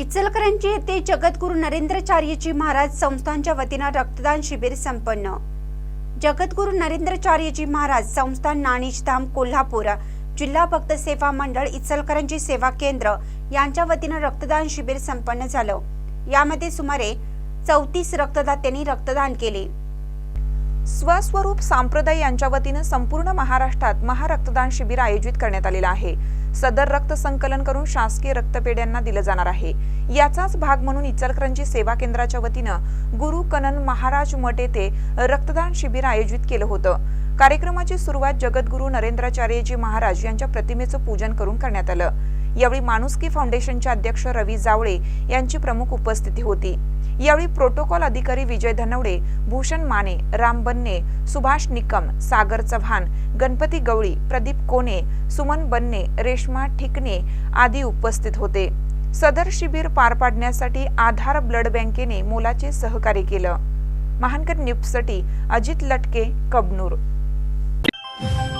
इचलकरंजी येथे जगद्गुरू नरेंद्रचार्यजी महाराज संस्थानच्या वतीनं रक्तदान शिबिर संपन्न. जगद्गुरू नरेंद्रचार्यजी महाराज संस्थान नाणीजधाम कोल्हापूर जिल्हा भक्त सेवा मंडळ इचलकरंजी सेवा केंद्र यांच्या वतीनं रक्तदान शिबिर संपन्न झालं. यामध्ये सुमारे चौतीस रक्तदात्यांनी रक्तदान केले. स्वस्वरूप सांप्रदाय यांच्या वतीनं संपूर्ण महाराष्ट्रात महारक्तदान शिबिर आयोजित करण्यात आलेलं आहे. सदर रक्त संकलन करून शासकीय रक्तपेढ्यांना दिलं जाणार आहे. याचाच भाग म्हणून इचलकरंजी सेवा केंद्राच्या वतीनं गुरु कनन महाराज मठ येथे रक्तदान शिबिर आयोजित केलं होतं. कार्यक्रमाची सुरुवात जगद्गुरू नरेंद्राचार्यजी महाराज यांच्या प्रतिमेचं पूजन करून करण्यात आलं. यावेळी माणुसकी फाउंडेशनचे अध्यक्ष रवी जावळे यांची प्रमुख उपस्थिती होती. यावेळी प्रोटोकॉल अधिकारी विजय धनवडे भूषण माने राम बन्ने सुभाष निकम सागर चव्हाण गणपती गवळी प्रदीप कोने सुमन बन्ने रेश्मा ठिकणे आदी उपस्थित होते. सदर शिबिर पार पाडण्यासाठी आधार ब्लड बँकेने मोलाचे सहकार्य केलं. महानकर न्यूजसाठी अजित लटके कबनूर. you